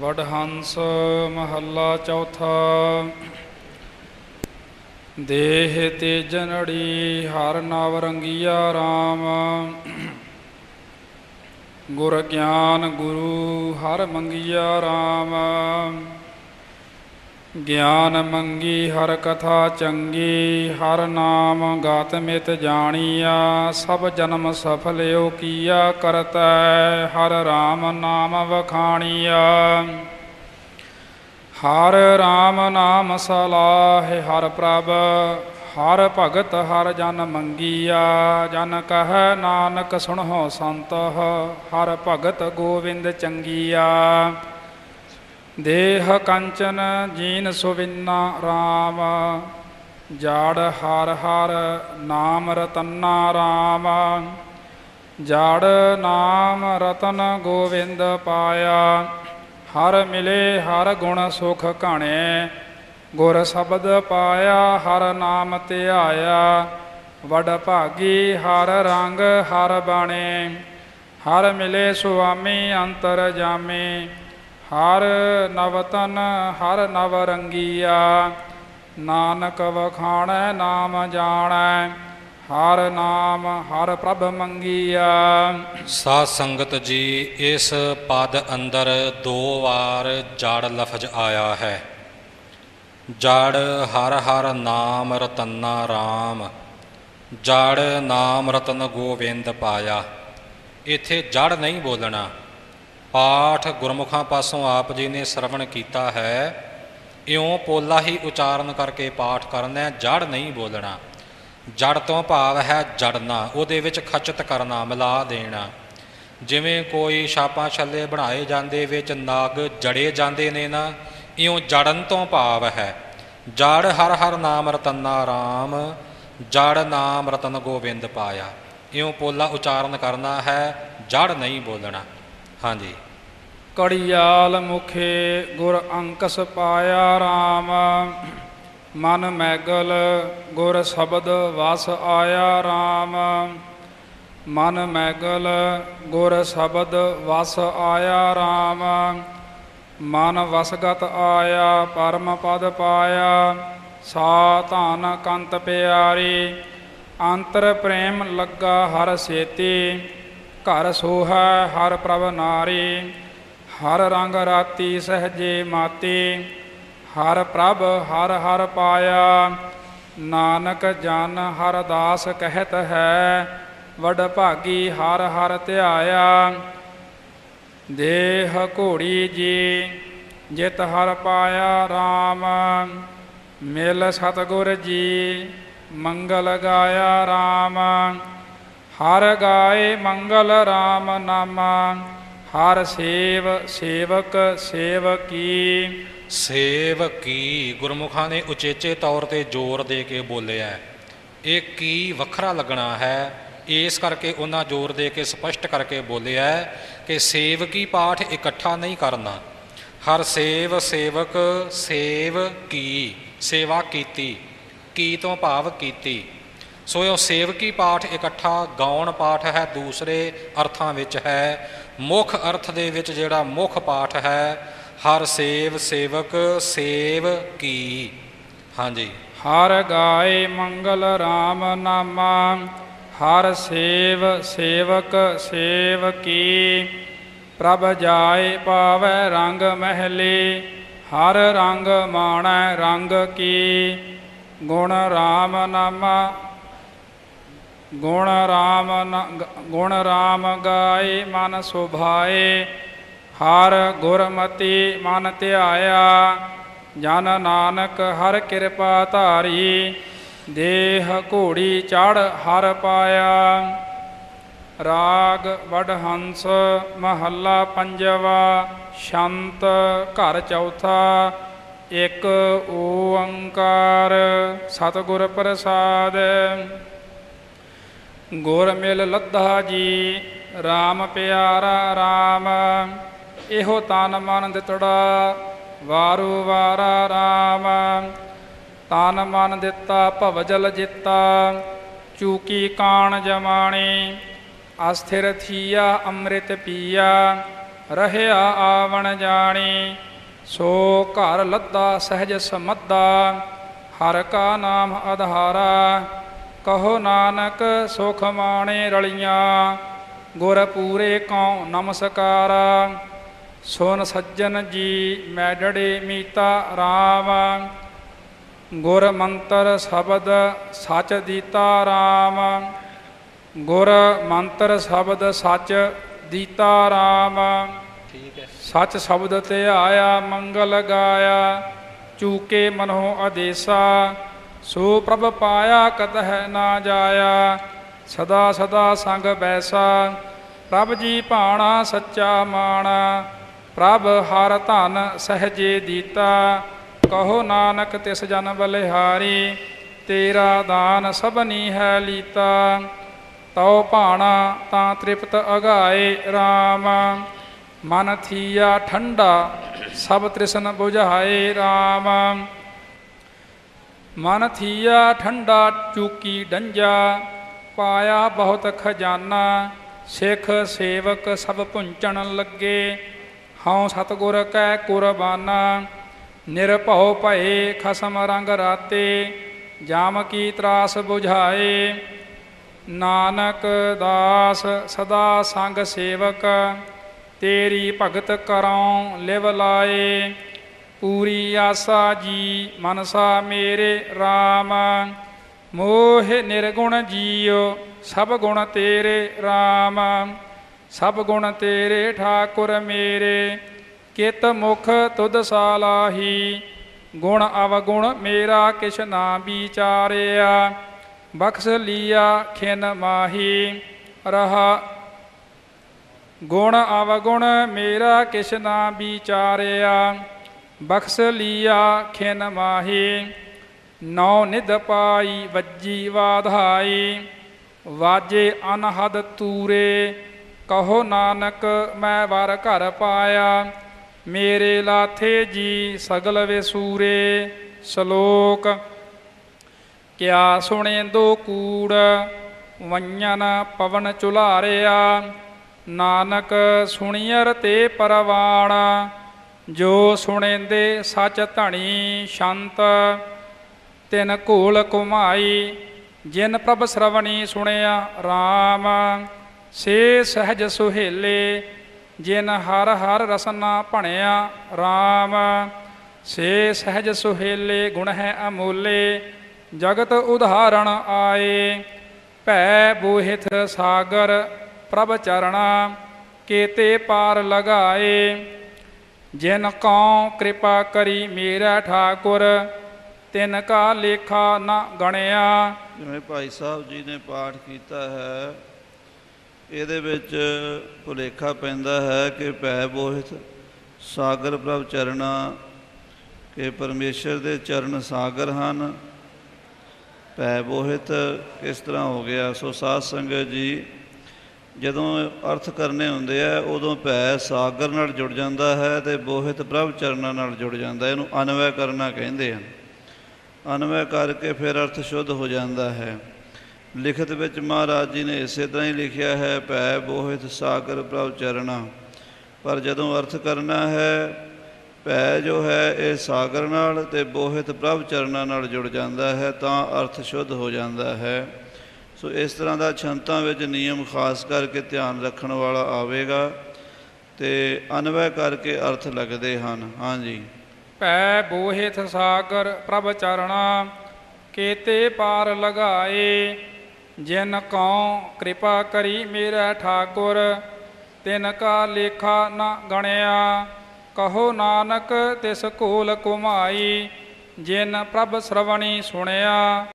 ਵਡਹੰਸ ਮਹੱਲਾ ਚੌਥਾ। ਦੇਹ ਤੇ ਜਨੜੀ ਹਰ ਨਵ ਰੰਗੀਆ RAM ਗੁਰ ਗਿਆਨ ਗੁਰੂ ਹਰ ਮੰਗੀਆ RAM ਗਿਆਨ ਮੰਗੀ ਹਰ ਕਥਾ ਚੰਗੀ, ਹਰ ਨਾਮ ਗਾਤ ਮਿਤ ਜਾਣੀਆ, ਸਭ ਜਨਮ ਸਫਲਿਓ ਕੀਆ ਕਰਤੈ, ਹਰ RAM ਨਾਮ ਵਖਾਣੀਆ। ਹਰ RAM ਨਾਮ ਸਲਾਹ ਹਰ ਪ੍ਰਭ, ਹਰ ਭਗਤ ਹਰ ਜਨ ਮੰਗੀਆ, ਜਨ ਕਹੈ ਨਾਨਕ ਸੁਣੋ ਸੰਤ ਹਰ ਭਗਤ ਗੋਵਿੰਦ ਚੰਗੀਆ। ਦੇਹ ਕੰਚਨ ਜੀਨ ਸੁਵਿੰਨਾ RAM ਜਾੜ ਹਰ ਹਰ ਨਾਮ ਰਤਨਾ RAM ਜਾੜ ਨਾਮ ਰਤਨ ਗੋਵਿੰਦ ਪਾਇਆ, ਹਰ ਮਿਲੇ ਹਰ ਗੁਣ ਸੁਖ ਘਾਣੇ, ਗੁਰ ਸ਼ਬਦ ਪਾਇਆ ਹਰ ਨਾਮ ਧਿਆਇਆ, ਵਡ ਭਾਗੀ ਹਰ ਰੰਗ ਹਰ ਬਾਣੇ, ਹਰ ਮਿਲੇ ਸੁਆਮੀ ਅੰਤਰ ਜਾਮੇ ਹਰ ਨਵਤਨ, ਹਰ ਨਵ ਰੰਗੀਆ ਨਾਨਕ ਵਖਾਣੈ, ਨਾਮ ਜਾਣੈ। ਹਰ ਨਾਮ, ਹਰ ਪ੍ਰਭ ਮੰਗੀਆ। ਸਾਧ ਸੰਗਤ ਜੀ, ਇਸ ਪਦ ਅੰਦਰ ਦੋ ਵਾਰ ਜੜ ਲਫ਼ਜ਼ ਆਇਆ ਹੈ। ਜੜ ਹਰ ਹਰ ਨਾਮ ਰਤਨਾ RAM ਜੜ ਨਾਮ ਰਤਨ ਗੋਬਿੰਦ ਪਾਇਆ। ਇੱਥੇ ਜੜ ਨਹੀਂ ਬੋਲਣਾ। ਪਾਠ ਗੁਰਮੁਖਾਂ ਪਾਸੋਂ ਆਪ ਜੀ ਨੇ ਸ਼ਰਵਣ ਕੀਤਾ ਹੈ। ਇਉਂ ਪੋਲਾ ਹੀ ਉਚਾਰਨ ਕਰਕੇ ਪਾਠ ਕਰਨਾ, ਜੜ ਨਹੀਂ ਬੋਲਣਾ। ਜੜ ਤੋਂ ਭਾਵ ਹੈ ਜੜਨਾ, ਉਹਦੇ ਵਿੱਚ ਖਚਤ ਕਰਨਾ, ਮਿਲਾ ਦੇਣਾ। ਜਿਵੇਂ ਕੋਈ ਛਾਪਾਂ ਛੱਲੇ ਬਣਾਏ ਜਾਂਦੇ ਵਿੱਚ ਨਾਗ ਜੜੇ ਜਾਂਦੇ ਨੇ ਨਾ, ਇਉਂ ਜੜਨ ਤੋਂ ਭਾਵ ਹੈ। ਜੜ ਹਰ ਹਰ ਨਾਮ ਰਤਨਾ ਰਾਮ, ਜੜ ਨਾਮ ਰਤਨ ਗੋਬਿੰਦ ਪਾਇਆ। ਇਉਂ ਪੋਲਾ ਉਚਾਰਨ ਕਰਨਾ ਹੈ, ਜੜ ਨਹੀਂ ਬੋਲਣਾ। ਹਾਂਜੀ। ਕੜਿਆਲ ਮੁਖੇ ਗੁਰ ਅੰਕਸ ਪਾਇਆ RAM ਮਨ ਮੈਗਲ ਗੁਰ ਸ਼ਬਦ ਵਸ ਆਇਆ RAM ਮਨ ਮੈਗਲ ਗੁਰ ਸ਼ਬਦ ਵਸ ਆਇਆ RAM ਮਨ ਵਸਗਤ ਆਇਆ, ਪਰਮ ਪਦ ਪਾਇਆ। ਸਾ ਧਨ ਕੰਤ ਪਿਆਰੀ, ਅੰਤਰ ਪ੍ਰੇਮ ਲੱਗਾ ਹਰ ਸੇਤੀ। ਘਰ ਸੋਹੈ, ਹਰ ਪ੍ਰਭ ਨਾਰੀ, ਹਰ ਰੰਗ ਰਾਤੀ ਸਹਜੇ ਮਾਤੀ, ਹਰ ਪ੍ਰਭ ਹਰ ਹਰ ਪਾਇਆ, ਨਾਨਕ ਜਨ ਹਰ ਦਾਸ ਕਹਿਤ ਹੈ, ਵਡ ਭਾਗੀ ਹਰ ਹਰ ਧਿਆਇਆ। ਦੇਹ ਘੋੜੀ ਜੀ, ਜਿਤ ਹਰ ਪਾਇਆ RAM ਮਿਲ ਸਤਗੁਰ ਜੀ, ਮੰਗਲ ਗਾਇਆ RAM ਹਰ ਗਾਏ ਮੰਗਲ RAM ਨਾਮਾ, ਹਰ ਸੇਵ ਸੇਵਕ ਸੇਵਕੀ। ਸੇਵ ਕੀ ਗੁਰਮੁਖਾਂ ਨੇ ਉਚੇਚੇ ਤੌਰ ਤੇ ਜ਼ੋਰ ਦੇ ਕੇ ਬੋਲਿਆ, ਇਹ ਕੀ ਵੱਖਰਾ ਲੱਗਣਾ ਹੈ? ਇਸ ਕਰਕੇ ਉਹਨਾਂ ਜ਼ੋਰ ਦੇ ਕੇ ਸਪਸ਼ਟ ਕਰਕੇ ਬੋਲਿਆ ਹੈ ਕਿ ਸੇਵਕੀ ਪਾਠ ਇਕੱਠਾ ਨਹੀਂ ਕਰਨਾ। ਹਰ ਸੇਵ ਸੇਵਕ ਸੇਵ ਕੀ ਸੇਵਾ ਕੀਤੀ, ਕੀ ਤੋਂ ਭਾਵ ਕੀਤੀ? ਸੋ ਇਹ ਸੇਵਕੀ ਪਾਠ ਇਕੱਠਾ, ਗਾਉਣ ਪਾਠ ਹੈ ਦੂਸਰੇ ਅਰਥਾਂ ਵਿੱਚ ਹੈ। ਮੁੱਖ ਅਰਥ ਦੇ ਵਿੱਚ ਜਿਹੜਾ ਮੁੱਖ ਪਾਠ ਹੈ, ਹਰ ਸੇਵ ਸੇਵਕ ਸੇਵ ਕੀ। ਹਾਂਜੀ। ਹਰ ਗਾਏ ਮੰਗਲ RAM ਨਾਮਾ, ਹਰ ਸੇਵ ਸੇਵਕ ਸੇਵ ਕੀ। ਪ੍ਰਭ ਜਾਏ ਪਾਵੈ ਰੰਗ ਮਹਿਲੇ, ਹਰ ਰੰਗ ਮਾਣੈ ਰੰਗ ਕੀ। ਗੁਣ RAM ਨਾਮਾ ਗੁਣ ਰਾਮ ਨ- ਗੁਣ ਰਾਮ ਗਾਏ ਮਨ ਸੁਭਾਏ, ਹਰ ਗੁਰਮਤੀ ਮਨ ਧਿਆਇਆ, ਜਨ ਨਾਨਕ ਹਰ ਕਿਰਪਾ ਧਾਰੀ, ਦੇਹ ਘੋੜੀ ਚੜ ਹਰ ਪਾਇਆ। ਰਾਗ ਵਡਹੰਸ ਮਹੱਲਾ ਪੰਜਵਾ, ਸ਼ੰਤ ਘਰ ਚੌਥਾ, ਇੱਕ ਓੰਕਾਰ, ਸਤਿਗੁਰ ਪ੍ਰਸਾਦ। ਗੁਰ ਮਿਲ ਲੱਧਾ ਜੀ RAM ਪਿਆਰਾ RAM ਇਹੋ ਤਨ ਮਨ ਦਿੱਤੜਾ, ਵਾਰੂ ਵਾਰਾ RAM ਤਨ ਮਨ ਦਿੱਤਾ, ਭਵਜਲ ਜਿੱਤਾ। ਚੂਕੀ ਕਾਣ ਜਮਾਣੀ, ਅਸਥਿਰ ਥੀਆ, ਅੰਮ੍ਰਿਤ ਪੀਆ। ਰਹਿਆ ਆਵਣ ਜਾਣੀ, ਸੋ ਘਰ ਲੱਦਾ ਸਹਿਜ ਸਮੱਦਾ ਹਰ ਕਾ ਨਾਮ ਆਧਾਰਾ ਕਹੋ ਨਾਨਕ ਸੁਖ ਮਾਣੇ ਰਲੀਆਂ ਗੁਰ ਪੂਰੇ ਕਉ ਨਮਸਕਾਰਾ। ਸੁਨ ਸੱਜਣ ਜੀ ਮੈਡੜੇ ਮੀਤਾ ਰਾਮ। ਗੁਰ ਮੰਤਰ ਸ਼ਬਦ ਸਚ ਦੀਤਾ ਰਾਮ। ਗੁਰ ਮੰਤਰ ਸ਼ਬਦ ਸਚ ਦੀਤਾ ਰਾਮ। ਠੀਕ ਹੈ। ਸਚ ਸ਼ਬਦ ਤੇ ਆਇਆ ਮੰਗਲ ਗਾਇਆ ਚੂਕੇ ਮਨੋ ਆਦੇਸਾ ਸੋ ਪ੍ਰਭ ਪਾਇਆ ਕਤ ਹੈ ਨਾ ਜਾਇਆ, ਸਦਾ ਸਦਾ ਸੰਗ ਬੈਸਾ, ਪ੍ਰਭ ਜੀ ਭਾਣਾ ਸੱਚਾ ਮਾਣਾ, ਪ੍ਰਭ ਹਰ ਧਨ ਸਹਜੇ ਦੀਤਾ, ਕਹੋ ਨਾਨਕ ਤਿਸ ਜਨ ਬਲਿਹਾਰੀ, ਤੇਰਾ ਦਾਨ ਸਭਨੀ ਹੈ ਲੀਤਾ, ਤਉ ਭਾਣਾ ਤਾਂ ਤ੍ਰਿਪਤ ਅਗਾਏ RAM ਮਨ ਥੀਆ ਠੰਡਾ ਸਭ ਤ੍ਰਿਸ਼ਨ ਬੁਝਾਏ RAM ਮਨ ਥੀਆ ਠੰਡਾ ਚੂਕੀ ਡੰਜਾ, ਪਾਇਆ ਬਹੁਤ ਖਜ਼ਾਨਾ, ਸਿੱਖ ਸੇਵਕ ਸਭ ਪੁੰਚਣ ਲੱਗੇ। ਹਉ ਸਤਗੁਰ ਕੈ ਕੁਰਬਾਨਾ, ਨਿਰਭਉ ਭਏ ਖਸਮ ਰੰਗ ਰਾਤੇ, ਜਾਮ ਕੀ ਤਰਾਸ 부ਝਾਏ ਨਾਨਕ ਦਾਸ ਸਦਾ ਸੰਗ ਸੇਵਕ, ਤੇਰੀ ਭਗਤ ਕਰਉ ਲਿਵ ਲਾਏ। ਪੂਰੀ ਆਸਾ ਜੀ, ਮਨਸਾ ਮੇਰੇ RAM ਮੋਹ ਨਿਰਗੁਣ ਜੀਉ, ਸਭ ਗੁਣ ਤੇਰੇ RAM ਸਭ ਗੁਣ ਤੇਰੇ ਠਾਕੁਰ ਮੇਰੇ, ਕਿਤ ਮੁਖ ਤੁਧ ਸਾਲਾਹੀ। ਗੁਣ ਅਵਗੁਣ ਮੇਰਾ ਕਿਛ ਨਾ ਵਿਚਾਰਿਆ, ਬਖਸ਼ ਲੀਆ ਖਿਨ ਮਾਹੀ। ਰਹਾ ਗੁਣ ਅਵਗੁਣ ਮੇਰਾ ਕਿਛ ਨਾ ਵਿਚਾਰਿਆ ਬਖਸ਼ ਲੀਆ ਖਿਨ ਮਾਹੀ, ਨੌ ਨਿਧ ਪਾਈ ਵੱਜੀ ਵਾਧਾਈ, ਵਾਜੇ ਅਨਹਦ ਤੂਰੇ, ਕਹੋ ਨਾਨਕ ਮੈਂ ਵਰ ਘਰ ਪਾਇਆ, ਮੇਰੇ ਲਾਥੇ ਜੀ ਸਗਲ ਵਿਸੂਰੇ, ਸ਼ਲੋਕ, ਕਿਆ ਸੁਣੇ ਦੋ ਕੂੜ ਵੰਜਨ ਪਵਨ ਚੁਲਾਰਿਆ, ਨਾਨਕ ਸੁਣੀਅਰ ਤੇ ਪਰਵਾਣ ਜੋ ਸੁਣੇਂਦੇ ਸੱਚ ਧਣੀ ਸ਼ੰਤ, ਤਿਨ ਘੋਲ ਕੁਮਾਈ ਜਿਨ ਪ੍ਰਭ ਸ਼ਰਵਣੀ ਸੁਣਿਆ RAM ਸੇ ਸਹਿਜ ਸੁਹੇਲੇ, ਜਿਨ ਹਰ ਹਰ ਰਸਨਾ ਭਣਿਆ RAM ਸੇ ਸਹਿਜ ਸੁਹੇਲੇ ਗੁਣ ਹੈ ਅਮੋਲੇ, ਜਗਤ ਉਧਾਰਣ ਆਏ। ਭੈ ਬੋਹਿਥ ਸਾਗਰ ਪ੍ਰਭ ਚਰਣਾ, ਕੇਤੇ ਪਾਰ ਲਗਾਏ। ਜਿਨ ਕਉ ਕਿਰਪਾ ਕਰੀ ਮੇਰਾ ਠਾਕੁਰ, ਤਿਨ ਕਾ ਲੇਖਾ ਨਾ ਗਣਿਆ। ਜਿਵੇਂ ਭਾਈ ਸਾਹਿਬ ਜੀ ਨੇ ਪਾਠ ਕੀਤਾ ਹੈ, ਇਹਦੇ ਵਿੱਚ ਭੁਲੇਖਾ ਪੈਂਦਾ ਹੈ ਕਿ ਭੈ ਬੋਹਿਤ ਸਾਗਰ ਪ੍ਰਭ ਚਰਣਾ, ਕਿ ਪਰਮੇਸ਼ਰ ਦੇ ਚਰਨ ਸਾਗਰ ਹਨ। ਭੈ ਬੋਹਿਤ ਕਿਸ ਤਰ੍ਹਾਂ ਹੋ ਗਿਆ? ਸੋ ਸਾਧ ਸੰਗਤ ਜੀ ਜਦੋਂ ਅਰਥ ਕਰਨੇ ਹੁੰਦੇ ਆ, ਉਦੋਂ ਭੈ ਸਾਗਰ ਨਾਲ ਜੁੜ ਜਾਂਦਾ ਹੈ ਤੇ ਬੋਹਿਤ ਪ੍ਰਭ ਚਰਨਾਂ ਨਾਲ ਜੁੜ ਜਾਂਦਾ ਇਹਨੂੰ ਅਨਵੈ ਕਰਨਾ ਕਹਿੰਦੇ ਹਨ। ਅਨਵੈ ਕਰਕੇ ਫਿਰ ਅਰਥ ਸ਼ੁੱਧ ਹੋ ਜਾਂਦਾ ਹੈ। ਲਿਖਤ ਵਿੱਚ ਮਹਾਰਾਜ ਜੀ ਨੇ ਇਸੇ ਤਰ੍ਹਾਂ ਹੀ ਲਿਖਿਆ ਹੈ, ਭੈ ਬੋਹਿਤ ਸਾਗਰ ਪ੍ਰਭ ਚਰਣਾ ਪਰ ਜਦੋਂ ਅਰਥ ਕਰਨਾ ਹੈ, ਭੈ ਜੋ ਹੈ ਇਹ ਸਾਗਰ ਨਾਲ ਤੇ ਬੋਹਿਤ ਪ੍ਰਭ ਚਰਨਾਂ ਨਾਲ ਜੁੜ ਜਾਂਦਾ ਹੈ, ਤਾਂ ਅਰਥ ਸ਼ੁੱਧ ਹੋ ਜਾਂਦਾ ਹੈ। ਸੋ ਇਸ ਤਰ੍ਹਾਂ ਦਾ ਛੰਤਾਂ ਵਿੱਚ ਨਿਯਮ ਖਾਸ ਕਰਕੇ ਧਿਆਨ ਰੱਖਣ ਵਾਲਾ ਆਵੇਗਾ ਤੇ ਅਨਵੈ ਕਰਕੇ ਅਰਥ ਲੱਗਦੇ ਹਨ। ਹਾਂਜੀ। ਭੈ ਬੋਹਿਤ ਸਾਗਰ ਪ੍ਰਭ ਚਰਣਾ, ਕੇਤੇ ਪਾਰ ਲਗਾਏ, ਜਿਨ ਕਉ ਕਿਰਪਾ ਕਰੀ ਮੇਰਾ ਠਾਕੁਰ, ਤਿਨ ਕਾ ਲੇਖਾ ਨਾ ਗਣਿਆ, ਕਹੋ ਨਾਨਕ ਤਿਸ ਕੋਲ ਕੁਮਾਈ ਜਿਨ ਪ੍ਰਭ ਸ਼ਰਵਣੀ ਸੁਣਿਆ।